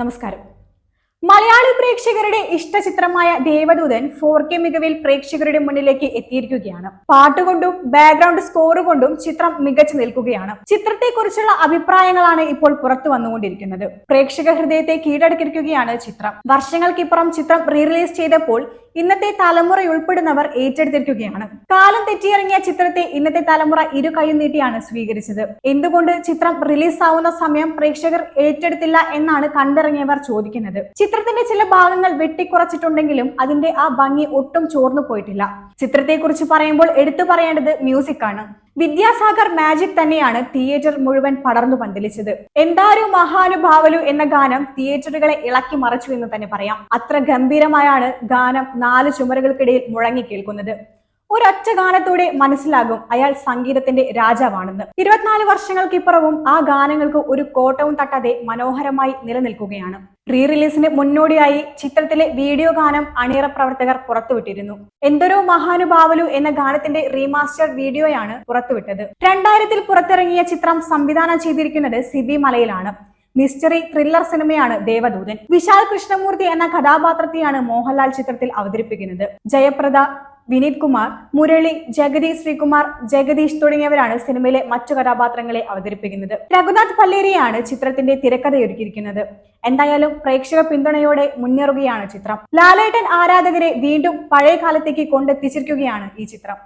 നമസ്കാരം. മലയാളി പ്രേക്ഷകരുടെ ഇഷ്ട ചിത്രമായ ദേവദൂതൻ ഫോർ കെ മികവിൽ പ്രേക്ഷകരുടെ മുന്നിലേക്ക് എത്തിയിരിക്കുകയാണ്. പാട്ടുകൊണ്ടും ബാക്ക്ഗ്രൗണ്ട് സ്കോർ കൊണ്ടും ചിത്രം മികച്ചു നിൽക്കുകയാണ്. ചിത്രത്തെക്കുറിച്ചുള്ള അഭിപ്രായങ്ങളാണ് ഇപ്പോൾ പുറത്തു വന്നുകൊണ്ടിരിക്കുന്നത്. പ്രേക്ഷക ഹൃദയത്തെ കീഴടക്കിയിരിക്കുകയാണ് ചിത്രം. വർഷങ്ങൾക്കിപ്പുറം ചിത്രം റീ റിലീസ് ചെയ്തപ്പോൾ ഇന്നത്തെ തലമുറ ഉൾപ്പെടുന്നവർ ഏറ്റെടുത്തിരിക്കുകയാണ്. കാലം തെറ്റിയിറങ്ങിയ ചിത്രത്തെ ഇന്നത്തെ തലമുറ ഇരു കൈയും നീട്ടിയാണ് സ്വീകരിച്ചത്. എന്തുകൊണ്ട് ചിത്രം റിലീസ് ആവുന്ന സമയം പ്രേക്ഷകർ ഏറ്റെടുത്തില്ല എന്നാണ് കണ്ടിറങ്ങിയവർ ചോദിക്കുന്നത്. ചിത്രത്തിന്റെ ചില ഭാഗങ്ങൾ വെട്ടിക്കുറച്ചിട്ടുണ്ടെങ്കിലും അതിന്റെ ആ ഭംഗി ഒട്ടും ചോർന്നു പോയിട്ടില്ല. ചിത്രത്തെക്കുറിച്ച് പറയുമ്പോൾ എടുത്തു പറയേണ്ടത് മ്യൂസിക് ആണ് വിദ്യാസാഗർ മാജിക് തന്നെയാണ് തിയേറ്റർ മുഴുവൻ പടർന്നു പന്തലിച്ചത്. എന്താരോ മഹാനുഭാവലു എന്ന ഗാനം തിയേറ്ററുകളെ ഇളക്കി മറച്ചു എന്ന് തന്നെ പറയാം. അത്ര ഗംഭീരമായാണ് ഗാനം നാല് ചുമരുകൾക്കിടയിൽ മുഴങ്ങി കേൾക്കുന്നത്. ഒരൊറ്റ ഗാനത്തോടെ മനസ്സിലാകും അയാൾ സംഗീതത്തിന്റെ രാജാവാണെന്ന്. ഇരുപത്തിനാല് വർഷങ്ങൾക്കിപ്പുറവും ആ ഗാനങ്ങൾക്ക് ഒരു കോട്ടവും തട്ടാതെ മനോഹരമായി നിലനിൽക്കുകയാണ്. റീ റിലീസിന് മുന്നോടിയായി ചിത്രത്തിലെ വീഡിയോ ഗാനം അണിയറ പ്രവർത്തകർ പുറത്തുവിട്ടിരുന്നു. എന്തൊരു മഹാനുഭാവലു എന്ന ഗാനത്തിന്റെ റീമാസ്റ്റർ വീഡിയോയാണ് പുറത്തുവിട്ടത്. രണ്ടായിരത്തിൽ പുറത്തിറങ്ങിയ ചിത്രം സംവിധാനം ചെയ്തിരിക്കുന്നത് സിബി മലയിലാണ്. മിസ്റ്ററി ത്രില്ലർ സിനിമയാണ് ദേവദൂതൻ. വിശാൽ കൃഷ്ണമൂർത്തി എന്ന കഥാപാത്രത്തെയാണ് മോഹൻലാൽ ചിത്രത്തിൽ അവതരിപ്പിക്കുന്നത്. ജയപ്രദ വിനീത് കുമാർ മുരളി ജഗതി ശ്രീകുമാർ ജഗദീഷ് തുടങ്ങിയവരാണ് സിനിമയിലെ മറ്റു കഥാപാത്രങ്ങളെ അവതരിപ്പിക്കുന്നത്. രഘുനാഥ് പല്ലേരിയാണ് ചിത്രത്തിന്റെ തിരക്കഥയൊരുക്കിയിരിക്കുന്നത്. എന്തായാലും പ്രേക്ഷക പിന്തുണയോടെ മുന്നേറുകയാണ് ചിത്രം. ലാലേട്ടൻ ആരാധകരെ വീണ്ടും പഴയ കാലത്തേക്ക് കൊണ്ടെത്തിച്ചിരിക്കുകയാണ് ഈ ചിത്രം.